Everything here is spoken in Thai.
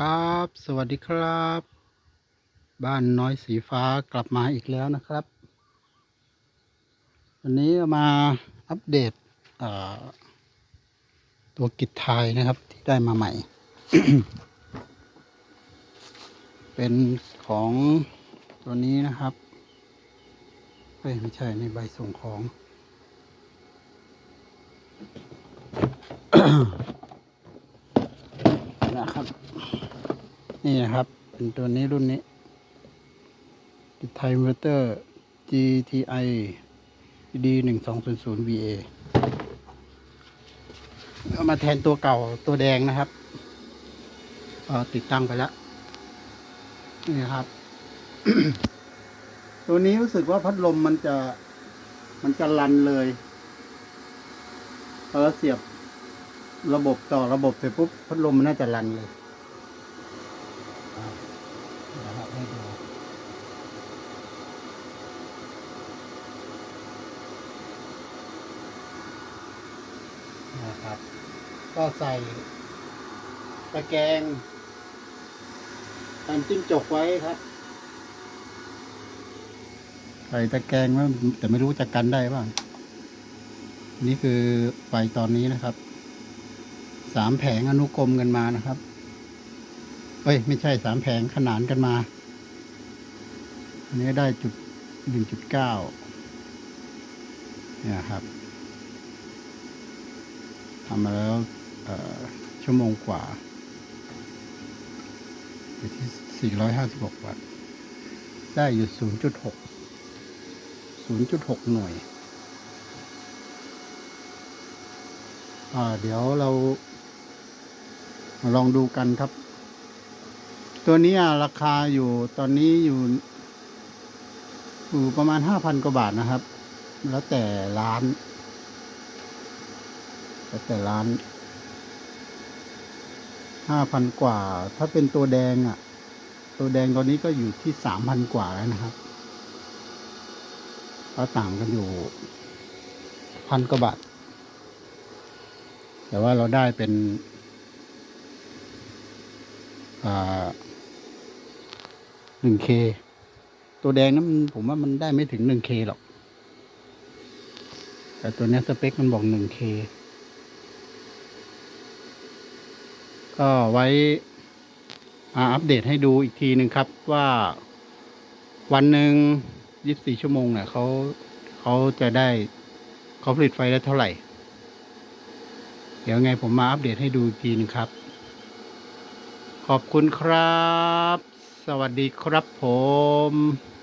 ครับ สวัสดีครับ บ้านน้อยสีฟ้ากลับมาอีกแล้วนะครับ วันนี้มาอัปเดตเตัวกิจไทยนะครับที่ได้มาใหม่ เป็นของตัวนี้นะครับ เฮ้ย ไม่ใช่ในใบส่งของ นะครับ นี่นะครับ เป็นตัวนี้รุ่นนี้ติดไทเวอร์เตอร์ GTI D หนึ่งสองศูนย์ศูนย์ VA เอามาแทนตัวเก่าตัวแดงนะครับติดตั้งไปแล้ว นี่นครับ ตัวนี้รู้สึกว่าพัดลมมันจะมันจะรันเลยพอเราเสียบระบบต่อระบบเสร็จปุ๊บพัดลมมันน่าจะรันเลยอ่าเดี๋ยวเราให้ดู นะครับ ก็ใส่ตะแกรงตามจิ้งจกไว้ครับ ใส่ตะแกรงไว้แต่ไม่รู้จะกันได้บ้างนี่คือไฟตอนนี้นะครับ สามแผงอนุกรมกันมานะครับ เอ้ย ไม่ใช่สามแผงขนานกันมา อันนี้ได้จุดหนึ่งจุดเก้าเนี่ยครับ ทำมาแล้วชั่วโมงกว่าอยู่ที่ 456 วัตต์ ได้อยู่ 0.6 0.6 หน่วย อ่า เดี๋ยวเรามาลองดูกันครับ ตัวนี้อะราคาอยู่ตอนนี้อยู่อยู่ประมาณห้าพันกว่าบาทนะครับ แล้วแต่ร้าน แต่ร้านห้าพันกว่า ถ้าเป็นตัวแดงอะ ตัวแดงตอนนี้ก็อยู่ที่สามพันกว่าแล้วนะครับก็ต่างกันอยู่พันกว่าบาท แต่ว่าเราได้เป็นหนึ่งเคตัวแดงนั้นผมว่ามันได้ไม่ถึงหนึ่งเคหรอก แต่ตัวนี้สเปคมันบอกหนึ่งเค ก็ไว้มาอัปเดตให้ดูอีกทีหนึ่งครับว่าวันหนึ่งยี่สิบสี่ชั่วโมงเนี่ยเขาเขาจะได้เขาผลิตไฟได้เท่าไหร่ เดี๋ยวไงผมมาอัปเดตให้ดูอีกทีหนึงครับ ขอบคุณครับ สวัสดีครับผม